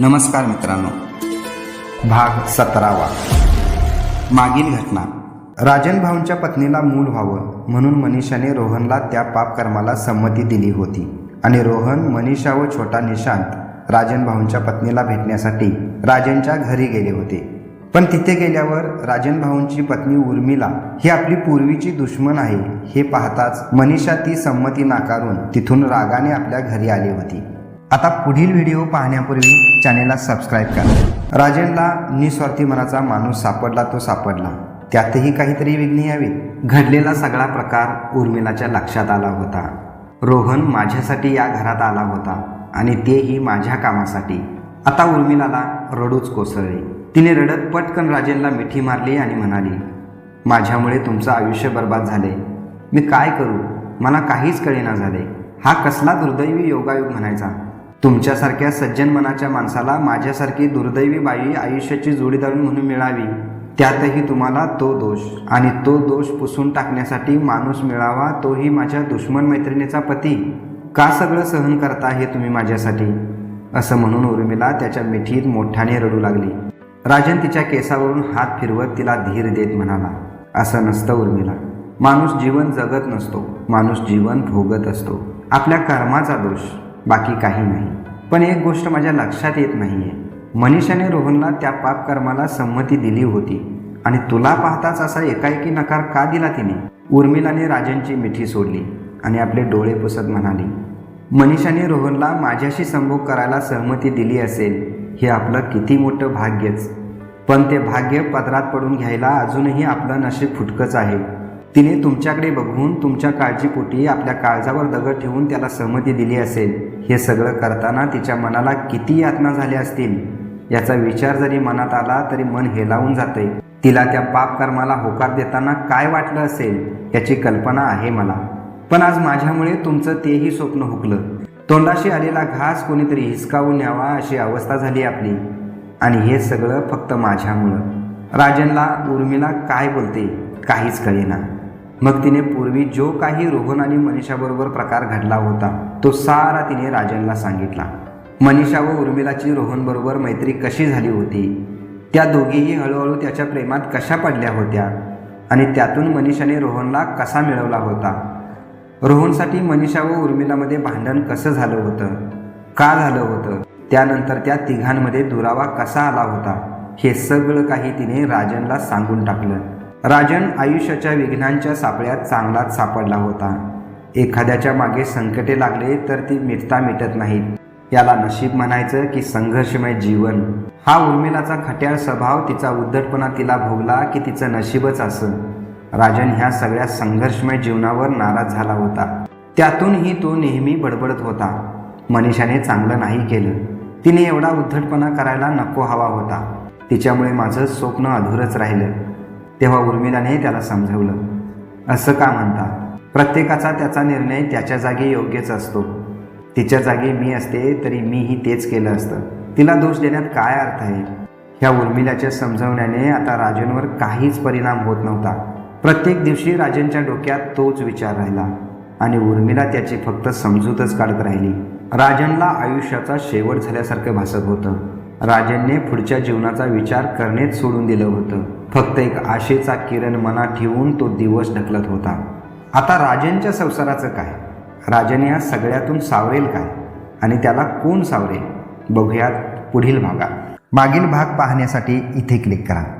नमस्कार मित्रांनो. भाग सतरावा. मागील घटना. राजन भाऊंच्या पत्नीला मूल व्हावं म्हणून मनीषाने रोहनला त्या पापकर्माला संमती दिली होती. आणि रोहन मनीषा व छोटा निशांत राजन भाऊंच्या पत्नीला भेटण्यासाठी राजनच्या घरी गेले होते. पण तिथे गेल्यावर राजन भाऊंची पत्नी उर्मिला ही आपली पूर्वीची दुश्मन आहे हे पाहताच मनीषा ती संमती नाकारून तिथून रागाने आपल्या घरी आली होती. आता पुढील व्हिडिओ पाहण्यापूर्वी चॅनेलला सबस्क्राईब करा. राजनला निस्वार्थी मनाचा माणूस सापडला तो सापडला. त्यातही काहीतरी विघ्न यावी घडलेला सगळा प्रकार उर्मिलाच्या लक्षात आला होता. रोहन माझ्यासाठी या घरात आला होता आणि तेही माझ्या कामासाठी. आता उर्मिलाला रडूच कोसळले. तिने रडत पटकन राजेनला मिठी मारली आणि म्हणाली माझ्यामुळे तुमचं आयुष्य बर्बाद झाले. मी काय करू? मला काहीच कळेना झाले. हा कसला दुर्दैवी योगायोग म्हणायचा. तुमच्यासारख्या सज्जन मनाच्या माणसाला माझ्यासारखी दुर्दैवी बाई आयुष्याची जोडीदार म्हणून मिळावी. त्यातही तुम्हाला तो दोष. आणि तो दोष पुसून टाकण्यासाठी माणूस मिळावा तोही माझ्या दुश्मन मैत्रिणीचा पती. का सगळं सहन करता हे तुम्ही माझ्यासाठी? असं म्हणून उर्मिला त्याच्या मिठीत मोठ्याने रडू लागली. राजन तिच्या केसावरून हात फिरवत तिला धीर देत म्हणाला असं नसतं उर्मिला. माणूस जीवन जगत नसतो. माणूस जीवन भोगत असतो. आपल्या कर्माचा दोष. बाकी काही नाही. पण एक गोष्ट माझ्या लक्षात येत नाही आहे मनीषाने रोहनला त्या पाप कर्माला संमती दिली होती. आणि तुला पाहताच असा एकाएकी नकार का दिला तिने? उर्मिलाने राजनची मिठी सोडली आणि आपले डोळे पुसत म्हणाली मनीषाने रोहनला माझ्याशी संभोग करायला सहमती दिली असेल हे आपलं किती मोठं भाग्यच. पण ते भाग्य पदरात पडून घ्यायला अजूनही आपलं नशीब फुटकंच आहे. तिने तुमच्याकडे बघून तुमच्या काळजीपोटी आपल्या काळजावर दगड ठेवून त्याला सहमती दिली असेल. हे सगळं करताना तिच्या मनाला किती यातना झाल्या असतील? याचा विचार जरी मनात आला तरी मन हेलावून जाते तिला त्या पाप कर्माला होकार देताना काय वाटलं असेल? याची कल्पना आहे मला. पण आज माझ्यामुळे तुमचं तेही स्वप्न हुकलं. तोंडाशी आलेला घास कोणीतरी हिसकावून न्यावा अशी अवस्था झाली आपली. आणि हे सगळं फक्त माझ्यामुळं. राजनला उर्मिला काय बोलते? काहीच कळेना. मग तिने पूर्वी जो काही रोहन आणि मनीषाबरोबर प्रकार घडला होता तो सारा तिने राजनला सांगितला. मनीषा व उर्मिलाची रोहनबरोबर मैत्री कशी झाली होती? त्या दोघीही हळूहळू त्याच्या प्रेमात कशा पडल्या होत्या? आणि त्यातून मनीषाने रोहनला कसा मिळवला होता? रोहनसाठी मनीषा व उर्मिलामध्ये भांडण कसं झालं होतं? का झालं होतं? त्यानंतर त्या तिघांमध्ये दुरावा कसा आला होता? हे सगळं काही तिने राजनला सांगून टाकलं. राजन आयुष्याच्या विघ्नांच्या सापळ्यात चांगलाच सापडला होता. एखाद्याच्या मागे संकटे लागले तर ती मिटता मिटत नाहीत. याला नशीब म्हणायचं की संघर्षमय जीवन. हा उर्मिलाचा खट्याळ स्वभाव तिचा उद्धटपणा तिला भोगला की तिचं नशीबच असं. राजन ह्या सगळ्या संघर्षमय जीवनावर नाराज झाला होता. त्यातूनही तो नेहमी बडबडत होता. मनीषाने चांगलं नाही केलं. तिने एवढा उद्धटपणा करायला नको हवा होता. तिच्यामुळे माझं स्वप्न अधूरच राहिलं. तेव्हा उर्मिलाने त्याला समजवलं. असं का म्हणता? प्रत्येकाचा त्याचा निर्णय त्याच्या जागी योग्यच असतो. तिच्या जागी मी असते तरी मीही तेच केलं असतं. तिला दोष देण्यात काय अर्थ आहे? ह्या उर्मिलाच्या समजवण्याने आता राजनवर काहीच परिणाम होत नव्हता. प्रत्येक दिवशी राजनच्या डोक्यात तोच विचार राहिला आणि उर्मिला त्याची फक्त समजूतच काढत राहिली. राजनला आयुष्याचा शेवट झाल्यासारखं भासत होतं. राजनने पुढच्या जीवनाचा विचार करणेच सोडून दिलं होतं. फक्त एक आशेचा किरण मनात ठेवून तो दिवस ढकलत होता. आता राजेंच्या संसाराचं काय? राजन या सगळ्यातून सावरेल काय? आणि त्याला कोण सावरेल? बघूयात पुढील भागात. मागील भाग पाहण्यासाठी इथे क्लिक करा.